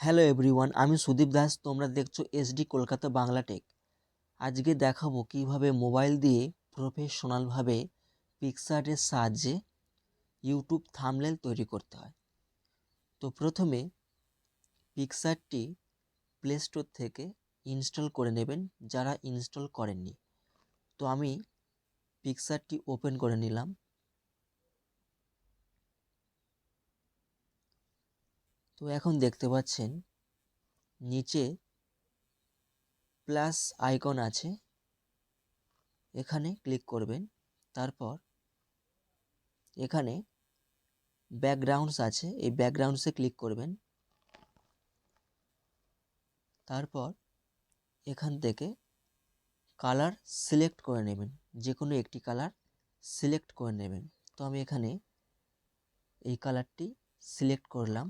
Hello everyone আমি সুদীপ দাস, তোমরা দেখছ এসডি কলকাতা বাংলা টেক আজকে দেখাবো কীভাবে মোবাইল দিয়ে প্রফেশনালভাবে পিকসার্টের সাহায্যে ইউটিউব থামলেল তৈরি করতে হয়। তো প্রথমে পিকসারটি প্লে স্টোর থেকে ইনস্টল করে নেবেন, যারা ইনস্টল করেননি। তো আমি পিকসারটি ওপেন করে নিলাম। তো এখন দেখতে পাচ্ছেন, নিচে প্লাস আইকন আছে। এখানে ক্লিক করবেন, তারপর এখানে ব্যাকগ্রাউন্ডস আছে। এই ব্যাকগ্রাউন্ডসে ক্লিক করবেন। তারপর এখান থেকে কালার সিলেক্ট করে নেবেন। যে কোনো একটি কালার সিলেক্ট করে নেবেন। তো আমি এখানে এই কালারটি সিলেক্ট করলাম।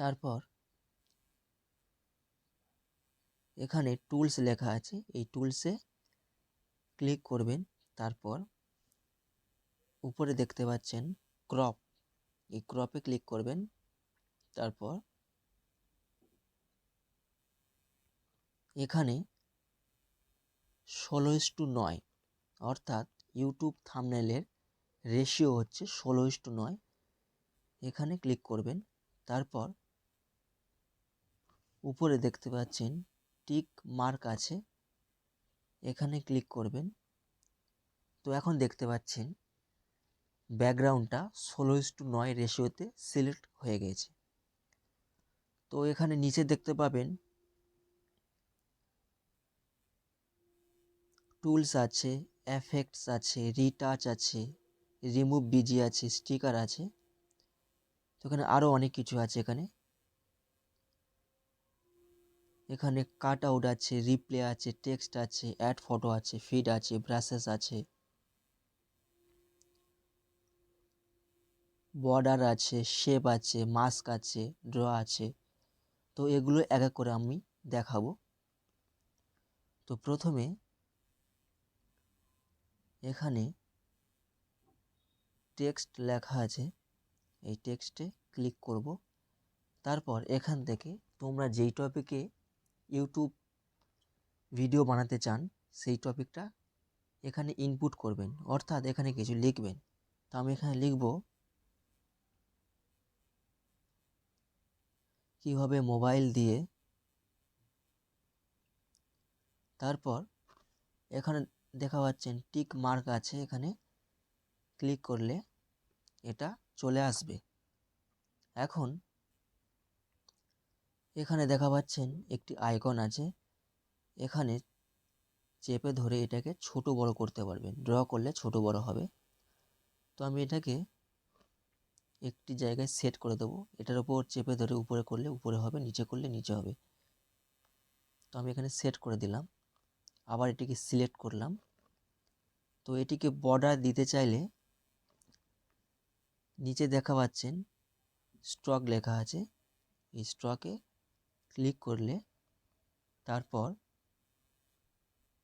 তারপর এখানে টুলস লেখা আছে। এই টুলসে ক্লিক করবেন। তারপর উপরে দেখতে পাচ্ছেন ক্রপ। এই ক্রপে ক্লিক করবেন। তারপর এখানে ষোলো ইস টু নয়, অর্থাৎ ইউটিউব থামনেলের রেশিও হচ্ছে ষোলো ইস টু নয়। এখানে ক্লিক করবেন। তারপর উপরে দেখতে পাচ্ছেন, টিক মার্ক আছে। এখানে ক্লিক করবেন। তো এখন দেখতে পাচ্ছেন, ব্যাকগ্রাউন্ডটা ষোলো ইস টু নয় রেশিওতে সিলেক্ট হয়ে গেছে। তো এখানে নিচে দেখতে পাবেন, টুলস আছে, এফেক্টস আছে, রিটাচ আছে, রিমুভ বিজি আছে, স্টিকার আছে। তো এখানে আরও অনেক কিছু আছে এখানে। এখানে কাট আউট আছে রিপ্লে আছে টেক্সট আছে অ্যাড ফটো আছে ফিড আছে ব্রাশেস আছে। বর্ডার আছে শেপ আছে মাস্ক আছে ড্র আছে। তো এগুলো এক এক করে আমি দেখাবো। তো প্রথমে এখানে টেক্সট লেখা আছে। এই টেক্সটে ক্লিক করব। তারপর এখান থেকে তোমরা যেই টপিকে ইউটিউব ভিডিও বানাতে চান, সেই টপিকটা এখানে ইনপুট করবেন। অর্থাৎ এখানে কিছু লিখবেন। তো আমি এখানে লিখব, কীভাবে মোবাইল দিয়ে তারপর এখানে দেখা পাচ্ছেন টিক মার্ক আছে এখানে ক্লিক করলে এটা চলে আসবে। এখন এখানে দেখা পাচ্ছেন একটি আইকন আছে। এখানে চেপে ধরে এটাকে ছোট বড় করতে পারবেন। ড্র করলে ছোট বড় হবে। তো আমি এটাকে একটি জায়গায় সেট করে দেবো। এটার উপর চেপে ধরে উপরে করলে উপরে হবে, নিচে করলে নিচে হবে। তো আমি এখানে সেট করে দিলাম। আবার এটিকে সিলেক্ট করলাম। তো এটিকে বর্ডার দিতে চাইলে নিচে দেখা পাচ্ছেন স্ট্রক লেখা আছে। এই স্ট্রকে ক্লিক করলে তারপর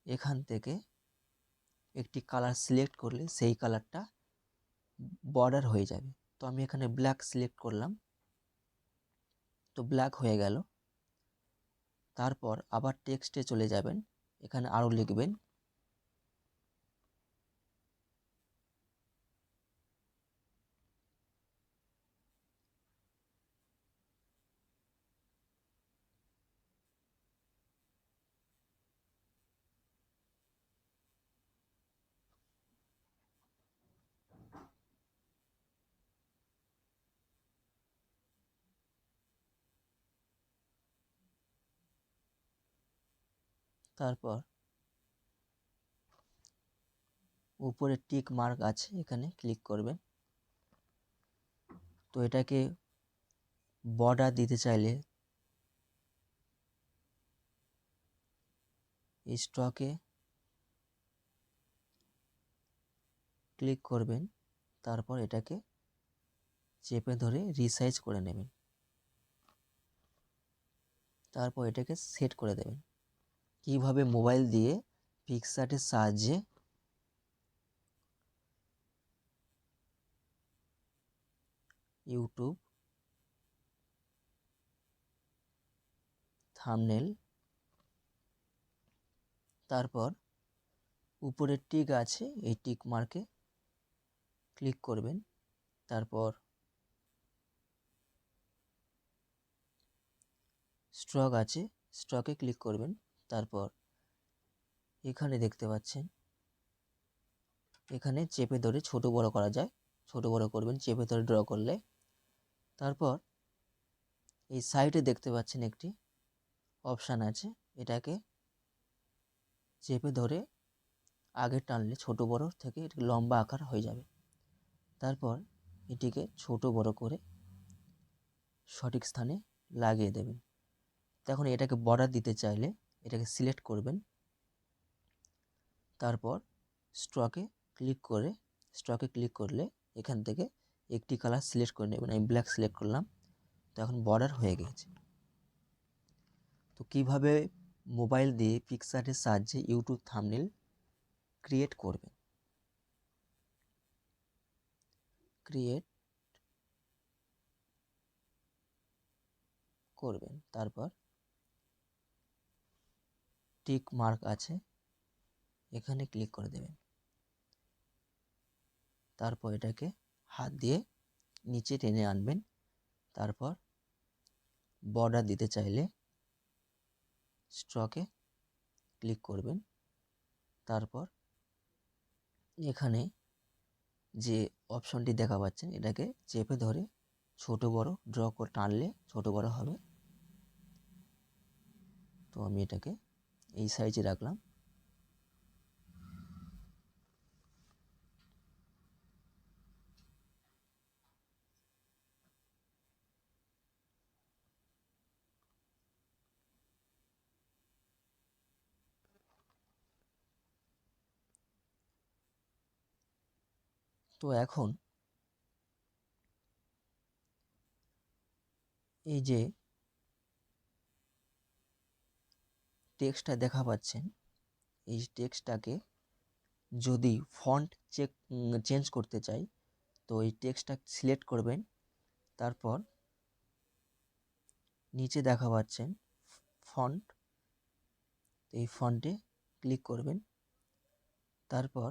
এখান থেকে একটি কালার সিলেক্ট করলে সেই কালারটা বর্ডার হয়ে যাবে। তো আমি এখানে ব্ল্যাক সিলেক্ট করলাম। তো ব্ল্যাক হয়ে গেল। তারপর আবার টেক্সটে চলে যাবেন। এখানে আরও লিখবেন তারপর উপরে টিক মার্ক আছে, এখানে ক্লিক করবেন। তো এটাকে বর্ডার দিতে চাইলে স্টকে ক্লিক করবেন, তারপর এটাকে চেপে ধরে রিসাইজ করে নেবেন। তারপর এটাকে সেট করে দেবেন। কীভাবে মোবাইল দিয়ে পিকসার্টের সাহায্যে ইউটিউব থামনেল তারপর উপরে টিক আছে, এই টিক মার্কে ক্লিক করবেন, তারপর স্ট্রক আছে স্ট্রকে ক্লিক করবেন। তারপর এখানে দেখতে পাচ্ছেন, এখানে চেপে ধরে ছোট বড় করা যায়। ছোট বড় করবেন, চেপে ধরে ড্র করলে। তারপর এই সাইডে দেখতে পাচ্ছেন একটি অপশান আছে। এটাকে চেপে ধরে আগে টানলে ছোট বড় থেকে এটি লম্বা আকার হয়ে যাবে। তারপর এটিকে ছোট বড় করে সঠিক স্থানে লাগিয়ে দেবেন। তখন এটাকে বর্ডার দিতে চাইলে এটাকে সিলেক্ট করবেন। তারপর স্ট্রকে ক্লিক করে, স্ট্রকে ক্লিক করলে এখান থেকে একটি কালার সিলেক্ট করে নেবেন। আমি ব্ল্যাক সিলেক্ট করলাম, তো এখন বর্ডার হয়ে গেছে। তো কীভাবে মোবাইল দিয়ে পিকচারের সাহায্যে ইউটিউব থামনেল ক্রিয়েট করবেন? ক্রিয়েট করবেন, তারপর টিক মার্ক আছে, এখানে ক্লিক করে দেবেন। তারপর এটাকে হাত দিয়ে নিচে টেনে আনবেন। তারপর বর্ডার দিতে চাইলে স্ট্রকে ক্লিক করবেন। তারপর এখানে যে অপশনটি দেখা পাচ্ছেন, এটাকে চেপে ধরে ছোট বড় ড্র করে টানলে ছোট বড় হবে। তো আমি এটাকে এই সাইজে রাখলাম। তো এখন এই যে টেক্সটটা দেখা পাচ্ছেন। এই টেক্সটটাকে যদি ফন্ট চেক চেঞ্জ করতে চাই, তো এই টেক্সটটা সিলেক্ট করবেন। তারপর নিচে দেখা পাচ্ছেন ফন্ট এই ফন্টে ক্লিক করবেন। তারপর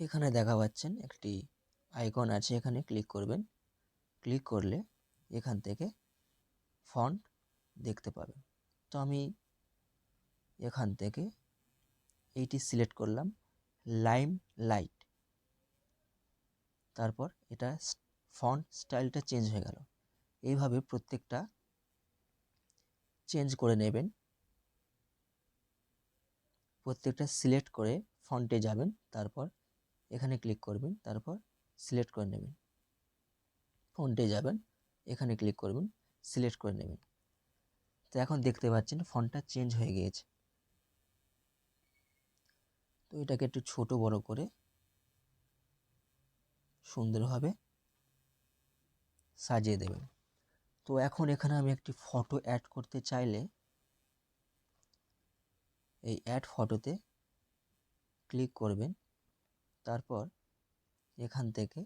এখানে দেখা পাচ্ছেন একটি আইকন আছে, এখানে ক্লিক করবেন। ক্লিক করলে এখান থেকে ফন্ট দেখতে পাবেন। তো আমি এখান থেকে এইটি সিলেক্ট করলাম লাইম লাইট। তারপর এটা ফন্ট স্টাইলটা চেঞ্জ হয়ে গেল। এইভাবে প্রত্যেকটা চেঞ্জ করে নেবেন। প্রত্যেকটা সিলেক্ট করে ফন্টে যাবেন। তারপর এখানে ক্লিক করবেন। তারপর সিলেক্ট করে নেবেন। ফন্টে যাবেন। এখানে ক্লিক করবেন। সিলেক্ট করে নেবেন। তো এখন দেখতে পাচ্ছেন ফন্টটা চেঞ্জ হয়ে গিয়েছে। তো এটাকে একটু ছোট বড় করে সুন্দরভাবে সাজিয়ে দেবেন। তো এখন এখানে আমি একটি ফটো অ্যাড করতে চাইলে এই অ্যাড ফটোতে ক্লিক করবেন, তারপর এখান থেকে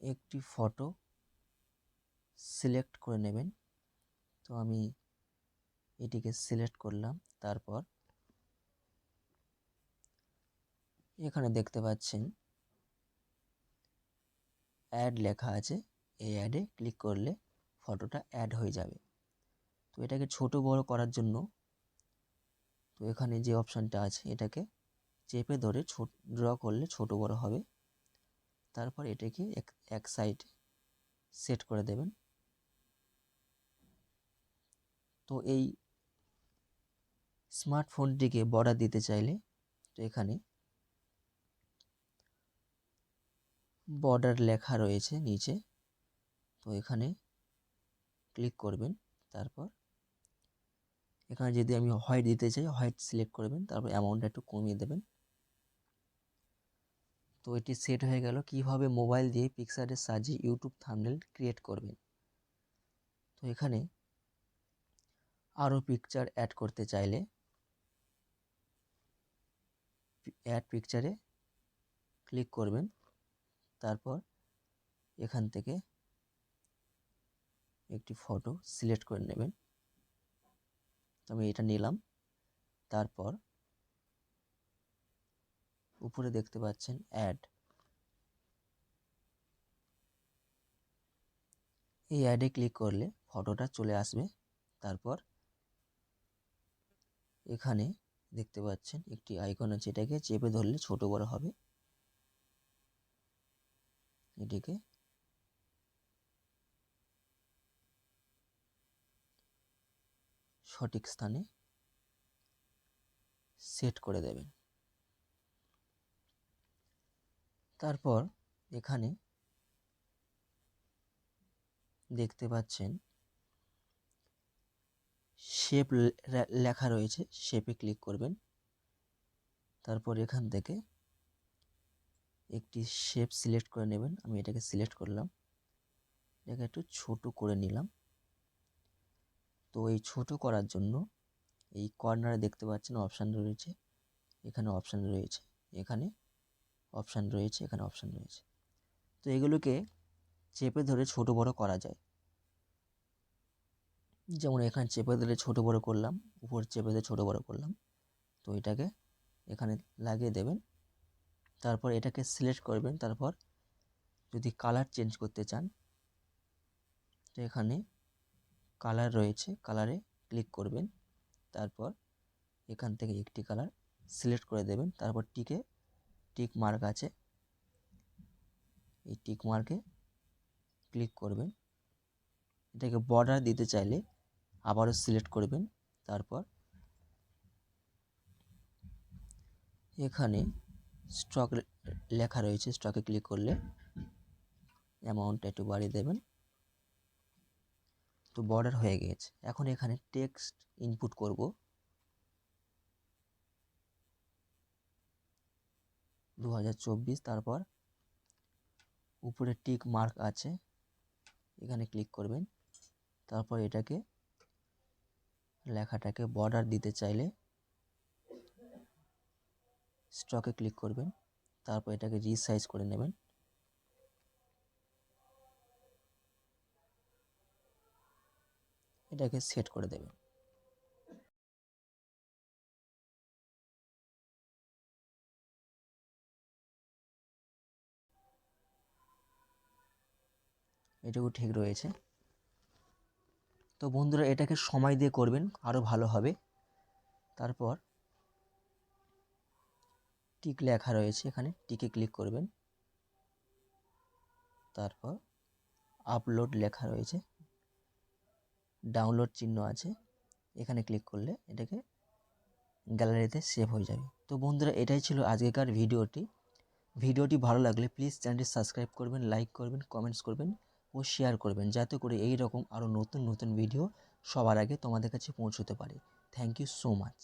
একটি ফটো সিলেক্ট করে নেবেন। তো আমি এটিকে সিলেক্ট করলাম। তারপর এখানে দেখতে পাচ্ছেন অ্যাড লেখা আছে। এই অ্যাডে ক্লিক করলে ফটোটা অ্যাড হয়ে যাবে। তো এটাকে ছোট বড় করার জন্য তো এখানে যে অপশানটা আছে, এটাকে চেপে ধরে ছোট ড্র করলে ছোট বড় হবে। তারপর এটাকে এক এক সাইডে সেট করে দেবেন। তো এই স্মার্টফোনটিকে বর্ডার দিতে চাইলে তো এখানে বর্ডার লেখা রয়েছে নিচে। তো এখানে ক্লিক করবেন, তারপর এখানে যদি আমি হোয়াইট দিতে চাই, হোয়াইট সিলেক্ট করবেন, তারপর অ্যামাউন্টটা একটু কমিয়ে দেবেন। তো এটি সেট হয়ে গেল। কীভাবে মোবাইল দিয়ে পিকচারের সাহায্যে ইউটিউব থামনেল ক্রিয়েট করবেন? তো এখানে আরও পিকচার অ্যাড করতে চাইলে অ্যাড পিকচারে ক্লিক করবেন। তারপর এখান থেকে একটি ফটো সিলেক্ট করে নেবেন। আমি এটা নিলাম। তারপর উপরে দেখতে পাচ্ছেন অ্যাড এই অ্যাডে ক্লিক করলে ফটোটা চলে আসবে। তারপর এখানে দেখতে পাচ্ছেন একটি আইকন আছে এটাকে চেপে ধরলে ছোট বড় হবে। এটিকে সঠিক স্থানে সেট করে দেবেন। তারপর এখানে দেখতে পাচ্ছেন শেপ লেখা রয়েছে শেপে ক্লিক করবেন। তারপর এখান থেকে একটি শেপ সিলেক্ট করে নেবেন। আমি এটাকে সিলেক্ট করলাম। এটাকে একটু ছোট করে নিলাম। তো এই ছোট করার জন্য এই কর্নারে দেখতে পাচ্ছেন অপশান রয়েছে। এখানে অপশান রয়েছে, এখানে অপশান রয়েছে, এখানে অপশান রয়েছে। তো এগুলোকে চেপে ধরে ছোট বড় করা যায়। যেমন এখানে চেপে দিলে ছোট বড় করলাম, উপর চেপে দিয়ে ছোট বড় করলাম। তো এটাকে এখানে লাগিয়ে দেবেন। তারপর এটাকে সিলেক্ট করবেন। তারপর যদি কালার চেঞ্জ করতে চান, তো এখানে কালার রয়েছে কালারে ক্লিক করবেন। তারপর এখান থেকে একটি কালার সিলেক্ট করে দেবেন। তারপর টিকে টিক মার্ক আছে। এই টিক মার্কে ক্লিক করবেন। এটাকে বর্ডার দিতে চাইলে আবারও সিলেক্ট করবেন, তারপর এখানে স্টক লেখা রয়েছে, স্টকে ক্লিক করলে অ্যামাউন্টটা একটু বাড়িয়ে দেবেন। তো বর্ডার হয়ে গিয়েছে। এখন এখানে টেক্সট ইনপুট করব। দু হাজার চব্বিশ, তারপর উপরে টিক মার্ক আছে, এখানে ক্লিক করবেন, তারপর এটাকে লেখাটাকে বর্ডার দিতে চাইলে স্টকে ক্লিক করবেন, তারপর এটাকে রিসাইজ করে নেবেন। এটাকে সেট করে দেবেন। এটুকু ঠিক রয়েছে। তো বন্ধুরা এটাকে সময় দিয়ে করবেন আরও ভালো হবে। তারপর টিক লেখা রয়েছে এখানে টিকে ক্লিক করবেন। তারপর আপলোড লেখা রয়েছে। ডাউনলোড চিহ্ন আছে, এখানে ক্লিক করলে এটাকে গ্যালারিতে সেভ হয়ে যাবে। তো বন্ধুরা এটাই ছিল আজকেকার ভিডিওটি ভিডিওটি ভালো লাগলে প্লিজ চ্যানেলটি সাবস্ক্রাইব করবেন লাইক করবেন কমেন্টস করবেন। ও শেয়ার করবেন, যাতে করে এই রকম আরও নতুন নতুন ভিডিও সবার আগে তোমাদের কাছে পৌঁছতে পারে। Thank you so much